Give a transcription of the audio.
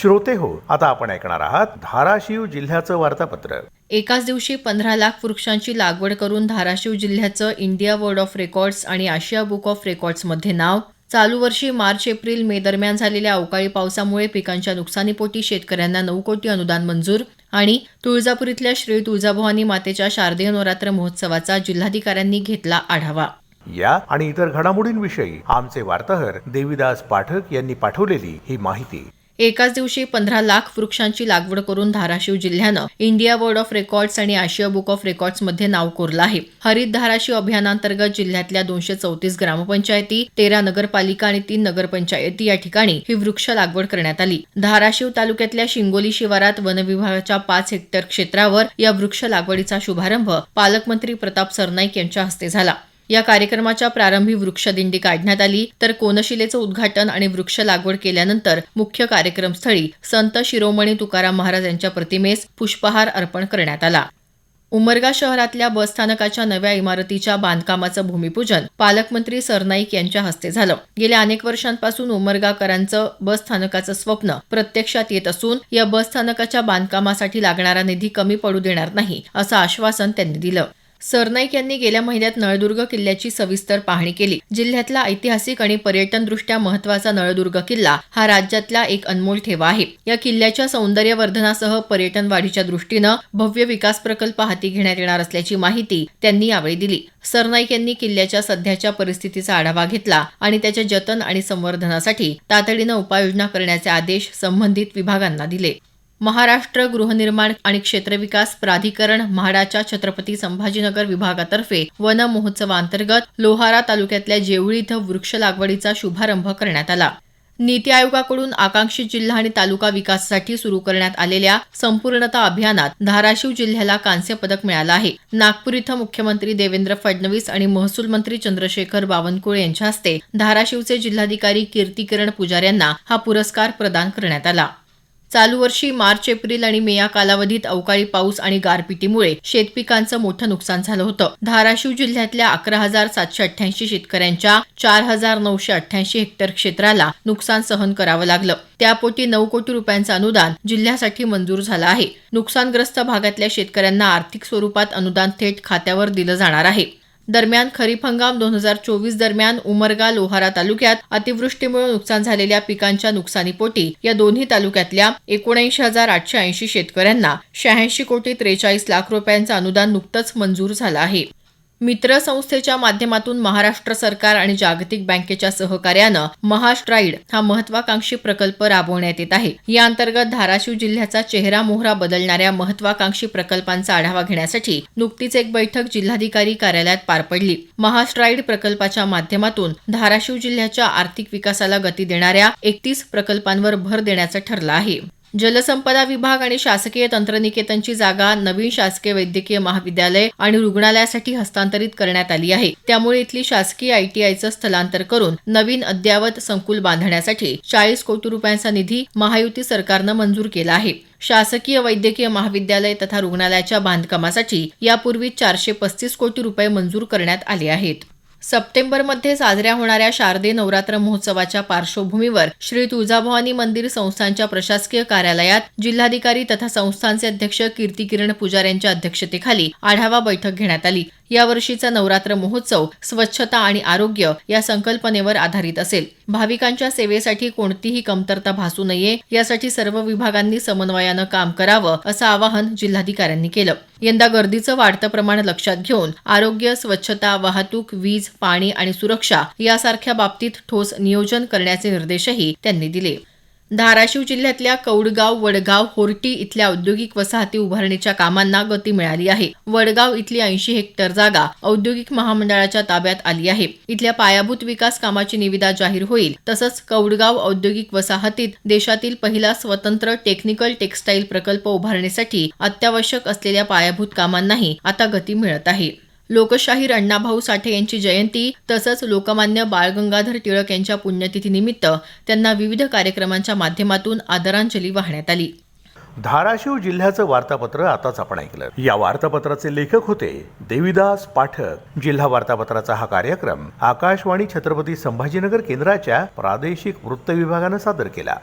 श्रोते हो आता आपण ऐकणार आहात धाराशिव जिल्ह्याचं वार्तापत्र. एकाच दिवशी पंधरा लाख वृक्षांची लागवड करून धाराशिव जिल्ह्याचं इंडिया वर्ल्ड ऑफ रेकॉर्ड्स आणि आशिया बुक ऑफ रेकॉर्ड्समध्ये नाव. चालू वर्षी मार्च एप्रिल मे दरम्यान झालेल्या अवकाळी पावसामुळे पिकांच्या नुकसानीपोटी शेतकऱ्यांना नऊ कोटी अनुदान मंजूर आणि तुळजापूर इथल्या श्री तुळजाभवानी मातेच्या शारदीय नवरात्र महोत्सवाचा जिल्हाधिकाऱ्यांनी घेतला आढावा. या आणि इतर घडामोडींविषयी आमचे वार्ताहर देविदास पाठक यांनी पाठवलेली ही माहिती. एकाच दिवशी पंधरा लाख वृक्षांची लागवड करून धाराशिव जिल्ह्यानं इंडिया वर्ड ऑफ रेकॉर्ड्स आणि आशिया बुक ऑफ रेकॉर्ड्समध्ये नाव कोरलं आहे. हरित धाराशिव अभियानांतर्गत जिल्ह्यातल्या दोनशे चौतीस ग्रामपंचायती तेरा नगरपालिका आणि तीन नगरपंचायती या ठिकाणी ही वृक्ष लागवड करण्यात आली. धाराशिव तालुक्यातल्या शिंगोली शिवारात वनविभागाच्या पाच हेक्टर क्षेत्रावर या वृक्ष लागवडीचा शुभारंभ पालकमंत्री प्रताप सरनाईक यांच्या हस्ते झाला. या कार्यक्रमाच्या प्रारंभी वृक्षदिंडी काढण्यात आली. तर कोनशिलेचं उद्घाटन आणि वृक्ष लागवड केल्यानंतर मुख्य कार्यक्रमस्थळी संत शिरोमणी तुकाराम महाराज यांच्या प्रतिमेस पुष्पहार अर्पण करण्यात आला. उमरगा शहरातल्या बसस्थानकाच्या नव्या इमारतीच्या बांधकामाचं भूमिपूजन पालकमंत्री सरनाईक यांच्या हस्ते झालं. गेल्या अनेक वर्षांपासून उमरगाकरांचं बसस्थानकाचं स्वप्न प्रत्यक्षात येत असून या बसस्थानकाच्या बांधकामासाठी लागणारा निधी कमी पडू देणार नाही असं आश्वासन त्यांनी दिलं. सरनाईक यांनी गेल्या महिन्यात नळदुर्ग किल्ल्याची सविस्तर पाहणी केली. जिल्ह्यातला ऐतिहासिक आणि पर्यटनदृष्ट्या महत्त्वाचा नळदुर्ग किल्ला हा राज्यातला एक अनमोल ठेवा आहे. या किल्ल्याच्या सौंदर्यवर्धनासह पर्यटन वाढीच्या दृष्टीनं भव्य विकास प्रकल्प हाती घेण्यात येणार असल्याची माहिती त्यांनी यावेळी दिली. सरनाईक यांनी किल्ल्याच्या सध्याच्या परिस्थितीचा आढावा घेतला आणि त्याच्या जतन आणि संवर्धनासाठी तातडीनं उपाययोजना करण्याचे आदेश संबंधित विभागांना दिले. महाराष्ट्र गृहनिर्माण आणि क्षेत्रविकास प्राधिकरण म्हाडाच्या छत्रपती संभाजीनगर विभागातर्फे वन महोत्सवाअंतर्गत लोहारा तालुक्यातल्या जेवळी इथं वृक्ष लागवडीचा शुभारंभ करण्यात आला. नीती आयोगाकडून आकांक्षित जिल्हा आणि तालुका विकासासाठी सुरू करण्यात आलेल्या संपूर्णता अभियानात धाराशिव जिल्ह्याला कांस्य पदक मिळालं आहे. नागपूर इथं मुख्यमंत्री देवेंद्र फडणवीस आणि महसूल मंत्री चंद्रशेखर बावनकुळे यांच्या हस्ते धाराशिवचे जिल्हाधिकारी कीर्तिकिरण पुजार यांना हा पुरस्कार प्रदान करण्यात आला. चालू वर्षी मार्च एप्रिल आणि मे या कालावधीत अवकाळी पाऊस आणि गारपिटीमुळे शेतपिकांचं मोठं नुकसान झालं होतं. धाराशिव जिल्ह्यातल्या अकरा हजार सातशे अठ्ठ्याऐंशी शेतकऱ्यांच्या चार हजार नऊशे अठ्ठ्याऐंशी हेक्टर क्षेत्राला नुकसान सहन करावं लागलं. त्यापोटी नऊ कोटी रुपयांचं अनुदान जिल्ह्यासाठी मंजूर झालं आहे. नुकसानग्रस्त भागातल्या शेतकऱ्यांना आर्थिक स्वरूपात अनुदान थेट खात्यावर दिलं जाणार आहे. दरम्यान खरीप हंगाम दोन हजार चोवीस दरम्यान उमरगा लोहारा तालुक्यात अतिवृष्टीमुळे नुकसान झालेल्या पिकांच्या नुकसानीपोटी या दोन्ही तालुक्यातल्या एकोणऐंशी हजार आठशे ऐंशी शेतकऱ्यांना शहाऐंशी कोटी त्रेचाळीस लाख रुपयांचं अनुदान नुकतंच मंजूर झालं आहे. मित्र संस्थेच्या माध्यमातून महाराष्ट्र सरकार आणि जागतिक बँकेच्या सहकार्यानं महास्ट्राईड हा महत्वाकांक्षी प्रकल्प राबवण्यात येत आहे. या अंतर्गत धाराशिव जिल्ह्याचा चेहरा मोहरा बदलणाऱ्या महत्वाकांक्षी प्रकल्पांचा आढावा घेण्यासाठी नुकतीच एक बैठक जिल्हाधिकारी कार्यालयात पार पडली. महास्ट्राईड प्रकल्पाच्या माध्यमातून धाराशिव जिल्ह्याच्या आर्थिक विकासाला गती देणाऱ्या एकतीस प्रकल्पांवर भर देण्याचं ठरलं आहे. जलसंपदा विभाग आणि शासकीय तंत्रनिकेतनची जागा नवीन शासकीय वैद्यकीय महाविद्यालय आणि रुग्णालयासाठी हस्तांतरित करण्यात आली आहे. त्यामुळे इथली शासकीय आयटीआयचं स्थलांतर करून नवीन अद्ययावत संकुल बांधण्यासाठी चाळीस कोटी रुपयांचा निधी महायुती सरकारनं मंजूर केला आहे. शासकीय वैद्यकीय महाविद्यालय तथा रुग्णालयाच्या बांधकामासाठी यापूर्वी चारशे पस्तीस कोटी रुपये मंजूर करण्यात आले आहेत. सप्टेंबरमध्ये साजऱ्या होणाऱ्या शारदीय नवरात्र महोत्सवाच्या पार्श्वभूमीवर श्री तुळजाभवानी मंदिर संस्थांच्या प्रशासकीय कार्यालयात जिल्हाधिकारी तथा संस्थांचे अध्यक्ष कीर्तिकिरण पुजार यांच्या अध्यक्षतेखाली आढावा बैठक घेण्यात आली. यावर्षीचा नवरात्र महोत्सव स्वच्छता आणि आरोग्य या संकल्पनेवर आधारित असेल. भाविकांच्या सेवेसाठी कोणतीही कमतरता भासू नये यासाठी सर्व विभागांनी समन्वयानं काम करावं असं आवाहन जिल्हाधिकाऱ्यांनी केलं. यंदा गर्दीचं वाढतं प्रमाण लक्षात घेऊन आरोग्य स्वच्छता वाहतूक वीज पाणी आणि सुरक्षा यासारख्या बाबतीत ठोस नियोजन करण्याचे निर्देशही त्यांनी दिले. धाराशिव जिल्ह्यातल्या कौडगाव वडगाव होर्टी इथल्या औद्योगिक वसाहती उभारणीच्या कामांना गती मिळाली आहे. वडगाव इथली ऐंशी हेक्टर जागा औद्योगिक महामंडळाच्या ताब्यात आली आहे. इथल्या पायाभूत विकास कामाची निविदा जाहीर होईल. तसंच कौडगाव औद्योगिक वसाहतीत देशातील पहिला स्वतंत्र टेक्निकल टेक्स्टाईल प्रकल्प उभारणीसाठी अत्यावश्यक असलेल्या पायाभूत कामांनाही आता गती मिळत आहे. लोकशाहीर अण्णाभाऊ साठे यांची जयंती तसंच लोकमान्य बाळ गंगाधर टिळक यांच्या पुण्यतिथीनिमित्त त्यांना विविध कार्यक्रमांच्या माध्यमातून आदरांजली वाहण्यात आली. धाराशिव जिल्ह्याचं वार्तापत्र आताच आपण ऐकलं. या वार्तापत्राचे लेखक होते देविदास पाठक. जिल्हा वार्तापत्राचा हा कार्यक्रम आकाशवाणी छत्रपती संभाजीनगर केंद्राच्या प्रादेशिक वृत्त विभागानं सादर केला.